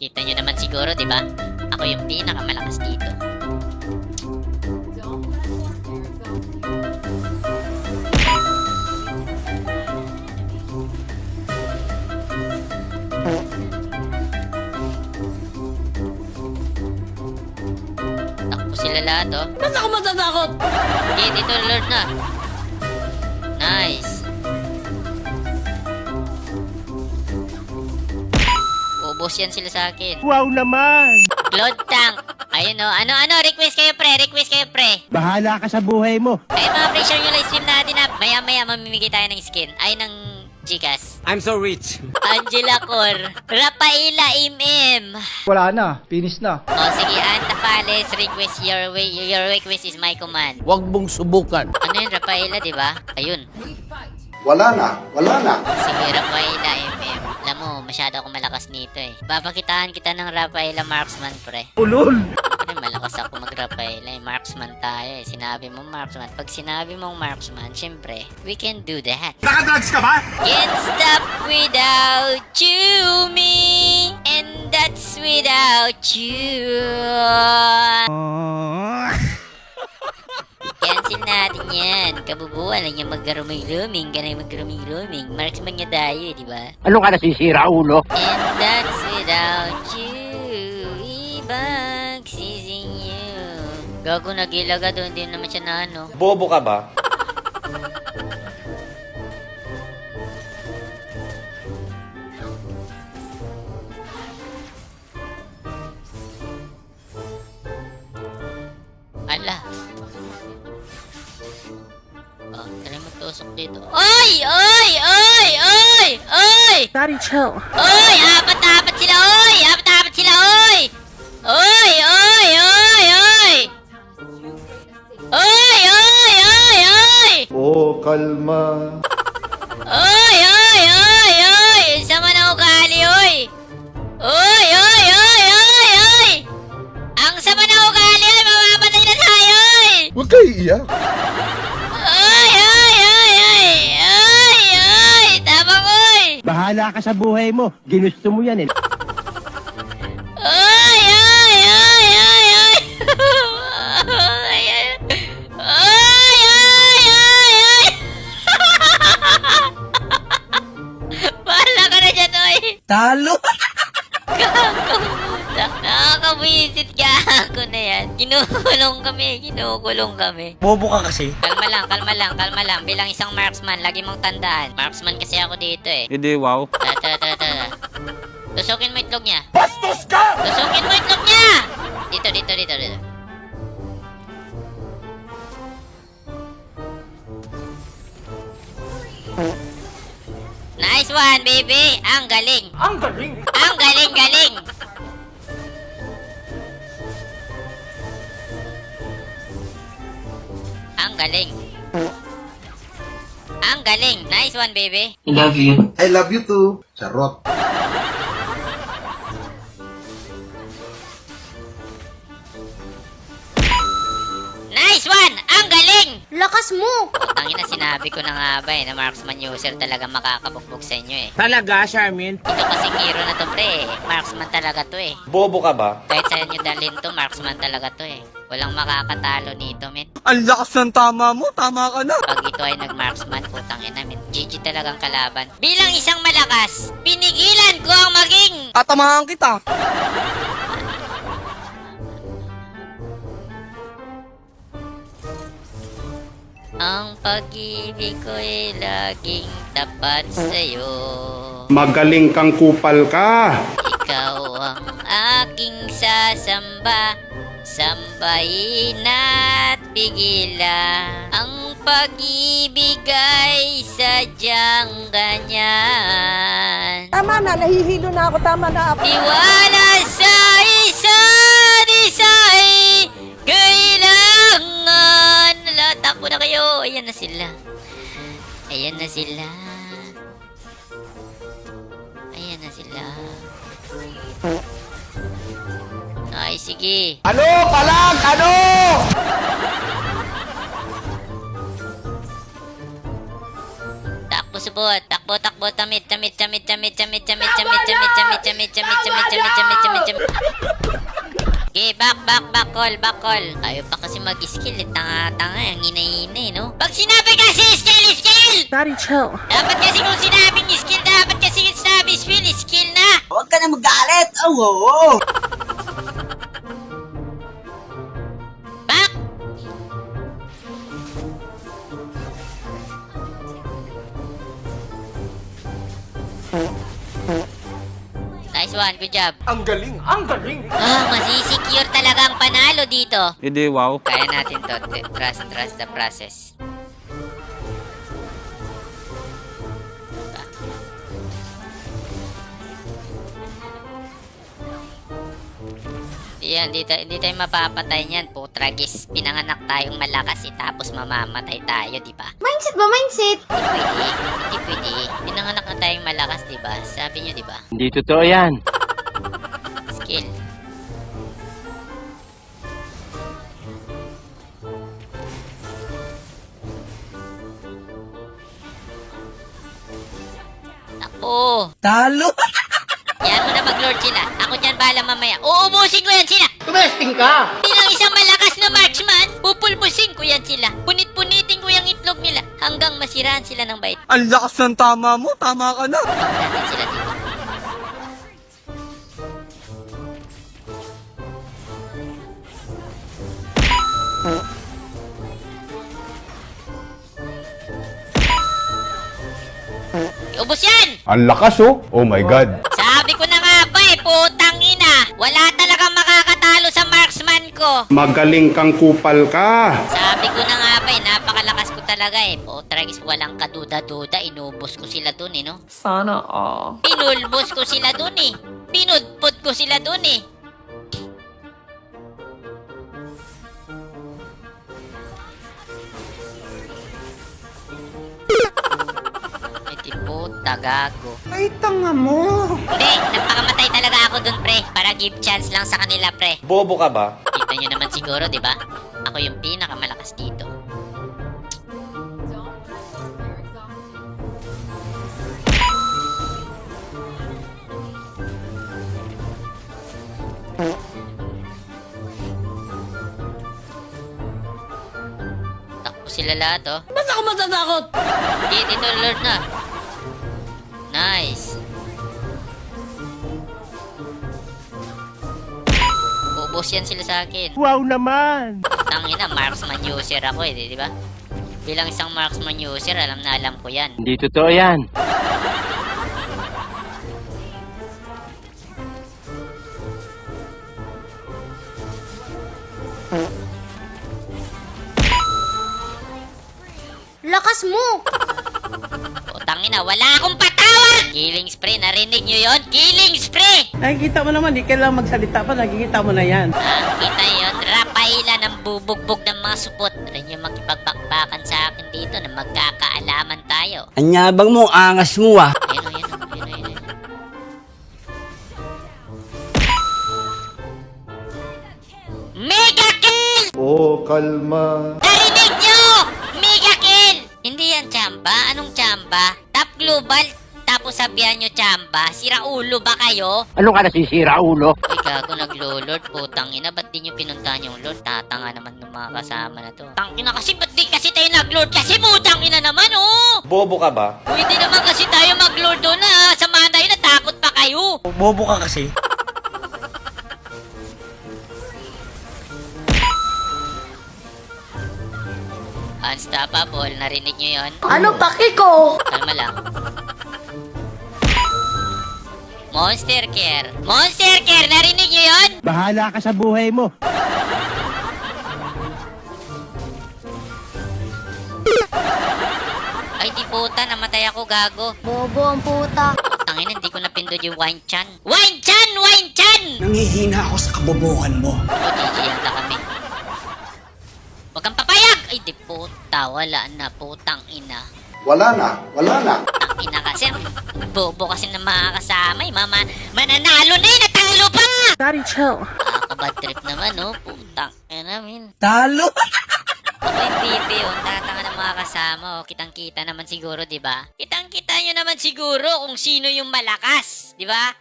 Kita nyo naman siguro, di ba? Ako yung pinakamalakas dito. Takbo sila lahat, oh. Ba't ako matatakot? Okay, dito Lord na. Nice. Ubos yan sila sa akin. Wow naman! Blood tank. Ayun o. Ano, ano, request kayo pre, request kayo pre. Bahala ka sa buhay mo. Ay mga pre, share nyo live stream natin ha. Maya maya mamimigay tayo ng skin. Ay ng Gcash. I'm so rich. Angela Cor. Rafaela MM. Wala na, finish na. O sige, Anta Pales, request your way. Your request is my command. Huwag mong subukan. Ano yun, Rafaela, di ba? Ayun. Wala na, wala na. Sige, Rafaela MM. Alam mo, masyado ako malakas nito eh. Babakitaan kita ng Rafaela Marksman, pre. Ulol! Pre, malakas ako mag-Rafaela eh. Marksman tayo eh. Sinabi mo Marksman. Pag sinabi mong Marksman, syempre, we can do that. Nakadrugs ka ba? Can't stop without you, me. And that's without you. Cancel natin yan. Kabubuan lang yung mag-roaming-roaming. Ganay mag-roaming-roaming. Marksman nga tayo, eh, di ba? Ano ka nasisira, ulo? And that's without you. Ibang sising you. Gago nagilaga doon. Hindi naman siya na ano. Bobo ka ba? Oh, try magtusok dito. Oy! Oy! Oy! Oy! Oy! Daddy, chill. Oy! Apat-apat sila! Oy! Apat-apat sila! Oy! Oy! Oy! Oy! Oy! Oy! Oy! Oy! Oy! Oh, kalma. ka sa buhay mo. Ginusto mo yan eh. Ay, ay, ay, ay, ay. Ay, ay. Ay, ay, ay, ay. Bahala ka na dyan, oy. Talo! Gago. Nakakabuisit ka ako na yan. Kinukulong kami, kinukulong kami. Bobo ka kasi. Kalma lang, kalma lang, kalma lang. Bilang isang marksman, lagi mong tandaan. Marksman kasi ako dito eh. Hindi, wow. Ta ta ta ta. Tusukin mo itlog niya. Bastos ka! Tusukin mo itlog niya! Dito, dito, dito, dito. Nice one, baby! Ang galing! Ang galing! Ang galing, galing! Ang galing! Ang galing! Nice one, baby! I love you too. Charot. Nice one! Ang galing! Lakas mo! Tangina, sinabi ko na nga ba eh, na marksman user talaga makakabugbog sa inyo eh. Talaga, Charmin? Ito kasing hero na to pre, eh. marksman talaga to eh. Bobo ka ba? Kahit sa inyo dalhin to, marksman talaga to eh. Walang makakatalo nito, men. Ang lakas ng tama mo. Tama ka na. Pag ito ay nag-marksman, putang ina, men. GG talagang kalaban. Bilang isang malakas, pinigilan ko ang maging Tatamahan kita. ang pag-ibig ko'y laging tapat sa'yo. Magaling kang kupal ka. Ikaw ang aking sasamba Sambahin at pigilan Ang pag-ibig ay sadyang ganyan. Tama na, nahihilo na ako. Tama na ako. Tiwala sa isa't isa ay kailangan. Ala, takbo na kayo. Ayan na sila. Ayan na sila. Ayan na sila sige Ano? Palag! Ano? Takbo subot, takbo, takbo, tamid, tamid, tamid, tamid, tamid, tamid, tamid, tamid, tamid, tamid, tamid, tamid, tamid, tamid, tamid, tamid, Bakol, bakol. Ayaw pa kasi mag-skill. Eh. Tanga-tanga. Ang inay-inay, no? Pag sinabi kasi skill, skill! Daddy, chill. Dapat kasi kung sinabing skill, dapat kasi sinabi skill, skill na! Huwag ka na magalit. Oh, oo. Bak! One, good job. Ang galing, ang galing. Ah, masisecure talaga ang panalo dito. Hindi, wow. Kaya natin to. Trust, trust the process. Yan, di, tayo- di tayo mapapatay niyan. Putragis, pinanganak tayong malakas eh, tapos mamamatay tayo, di ba? Mindset ba, mindset? Hindi pwede, hindi pwede. Pinanganak na tayong malakas, di ba? Sabi niyo, di ba? Hindi totoo yan. Talo. Yan mo na mag-lord sila. Ako dyan bahala mamaya. Uubusin ko yan sila. Tumesting ka! Bilang isang malakas na marksman, pupulbusin ko yan sila. Punit-punitin ko yung itlog nila hanggang masiraan sila ng bait. Ang lakas ng tama mo. Tama ka na. Sila dito. Ubus yan! Ang lakas oh. Oh my God. Sabi ko na nga ba eh, putang ina. Wala talagang makakatalo sa marksman ko. Magaling kang kupal ka. Sabi ko na nga ba eh, napakalakas ko talaga eh. Putragis, walang kaduda-duda. Inubos ko sila dun eh, no? Sana all. Pinulbos ko sila dun eh. Pinudpot ko sila dun eh. Di puta, gago. Ay, tanga mo. Hindi, nagpakamatay talaga ako dun, pre. Para give chance lang sa kanila, pre. Bobo ka ba? Kita nyo naman siguro, di ba? Ako yung pinakamalakas dito. Takbo sila lahat, oh. Ba't ako matatakot? Hindi, dito, Lord na. Nice. Ubos yan sila sa akin. Wow naman! Tangina, marksman user ako eh, di ba? Bilang isang marksman user, alam na alam ko yan. Hindi totoo yan. Lakas mo! O tangina, wala akong Killing spree, narinig nyo yon? Killing spree! Nakikita mo naman, di kailangan magsalita pa, nakikita mo na yan. Ah, kita yun, rapaila ng bubugbog ng mga supot. Rin yung makipagbakbakan sa akin dito na magkakaalaman tayo. Anyabang mo, angas mo ah. Yun yun yun o. Mega kill! Oh, kalma. Narinig nyo! Mega kill! Hindi yan chamba. Anong chamba? Top global. Sabihan nyo chamba. Sira ulo ba kayo? Ano ka nasisira, ulo? Uy, gago naglo-lord. Putang ina, ba't di nyo pinuntahan yung lord? Tatanga naman ng mga kasama na to. Tangina kasi, ba't di kasi tayo nag-lord? Kasi putang ina naman, oh! Bobo ka ba? Pwede naman kasi tayo mag-lord doon na. Samahan tayo, natakot pa kayo. Bobo ka kasi. Unstoppable, narinig nyo yon? Ano paki ko? Kalma lang. Monster Care. Monster Care, narinig nyo yon? Bahala ka sa buhay mo. Ay, di puta, namatay ako, gago. Bobo ang puta. Tangina, hindi ko napindot yung wine chan. Wine chan! Wine chan! Nangihina ako sa kabobohan mo. O, GG yata kami. Huwag kang papayag! Ay, di puta, wala na, putang ina. Wala na, wala na. Ang ina kasi, ang bobo kasi ng mga kasama, eh. Mama, mananalo na eh, natalo pa! Daddy, chill. Nakakabad trip naman, oh. Putang ina, min. Talo. Ako yung pipi, oh. Tatanga ng mga kasama, oh. Kitang-kita naman siguro, di ba? Kitang-kita nyo naman siguro kung sino yung malakas, di ba?